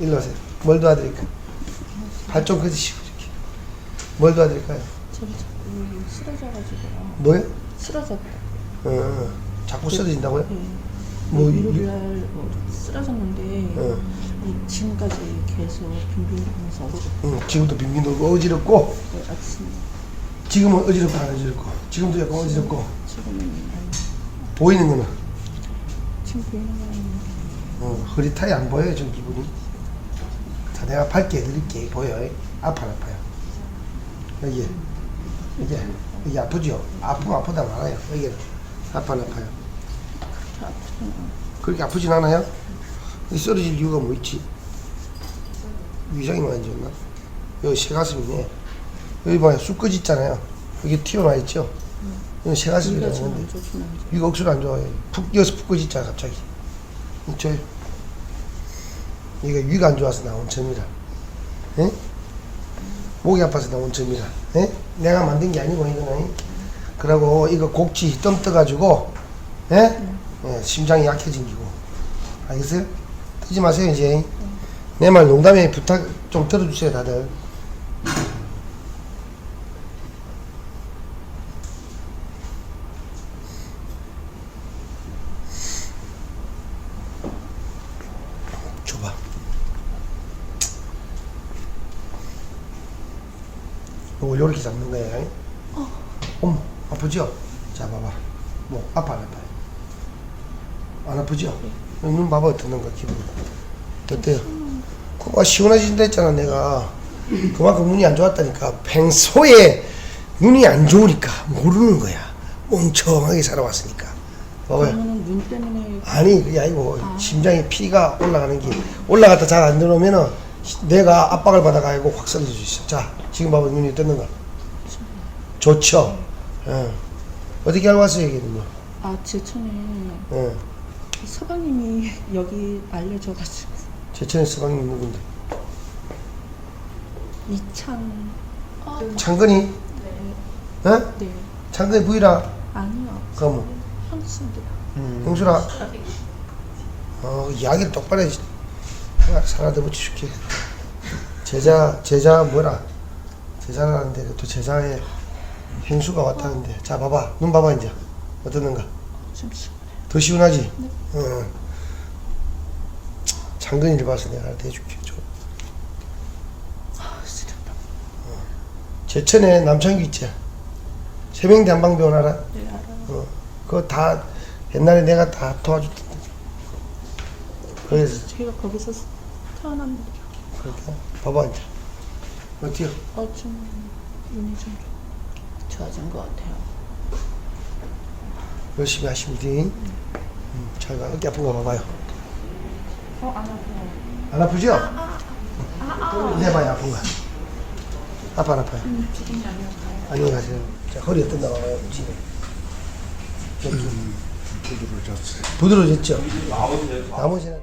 일로 오세요. 뭘 도와드릴까? 발좀 걷으시고 이렇게. 뭘 도와드릴까요? 저기 자꾸 쓰러져가지고요. 뭐요? 쓰러졌다. 어, 자꾸 쓰러진다고요? 네. 뭐, 뭐 이- 일요일날 뭐 쓰러졌는데 어. 이 지금까지 계속 빙빙하면서 어지럽고 응, 지금도 빙빙 돌고 어지럽고 아침 지금은 어지럽고 안 어지럽고 지금도 약간 어지럽고 지금은 보이는 거는 지금 보이는 건 어, 허리타이 안 보여요 지금 기분이 자 내가 밝게 해드릴게 보여요 아파 안 아파요 여기 이게 이게 아프죠 아프면 아프다 말아요 여기는 아파 안 아파요. 그렇게 아프진 않아요? 이 쓰러질 이유가 뭐 있지? 위장이 많이 졌나? 여기 쇠가슴이네. 여기 봐요. 쑥꺼지 있잖아요. 여기 튀어나와 있죠? 이건 좋구나. 이제. 위가 억수로 안 좋아요. 푹, 여기서 푹꺼지 있잖아, 갑자기. 있죠? 이게 위가 안 좋아서 나온 점이라. 예? 목이 아파서 나온 점이라. 예? 내가 만든 게 아니고, 이거는. 그러고, 이거 곡지 뜸 떠가지고, 예? 예, 심장이 약해진 기고. 알겠어요? 뜨지 마세요, 이제. 내 말 농담에 부탁 좀 들어주세요, 다들. 줘봐. 이거 요렇게 잡는 거예요. 어. 어머, 아프죠? 자, 봐봐. 뭐, 아파, 안 아파요? 안 아프죠? 눈 봐봐, 어떻는가, 기분. 어때요? 코가 시원해진다 했잖아, 내가. 그만큼 눈이 안 좋았다니까. 평소에 눈이 안 좋으니까 모르는 거야. 멍청하게 살아왔으니까. 봐봐요. 아니 그게 아니고 심장에 피가 올라가는 게 올라갔다 잘 안 들어오면은 내가 압박을 받아가지고 확 쓰러질 수 있어. 자 지금 봐봐 눈이 떴는 거. 좋죠. 예. 어떻게 알고 왔어요 이게 눈? 아 제천에 예. 서방님이 여기 알려줘가지고 제천에 서방님 누군데? 이창 아, 창근이? 네. 예? 네 창근이 부이라? 아니요 그럼 현수인데 형수라. 어 이야기를 똑바로 해야지. 내가 살아도 붙여줄게. 제자 제자 뭐라? 제자라는데 또 제자의 형수가 왔다는데. 자 봐봐 눈 봐봐 이제 어떻는가? 더 시원하지? 응. 장근이를 봐서 내가 알아서 해줄게. 줘. 아 쓰렸다 제천에 남창규 있지? 세명대 한방병원 알아? 네 알아요 어. 그거 다 옛날에 내가 다 도와줬던데. 그래서 제가 거기서 태어났는데 그렇게 봐봐 이제 어때요? 어좀 눈이 좀 좋아진 것 같아요 열심히 하시면 돼. 음, 잘 가. 어깨 아픈 거 봐봐요. 어안 아파요 안 아프죠? 해봐요 아픈 거. 아파 안 아파요? 음, 지금이 안 아파요 안녕히 가세요. 자, 허리 어떤가 봐봐요. 지금. 부드러워졌어요. 부드러워졌죠? 나머지는.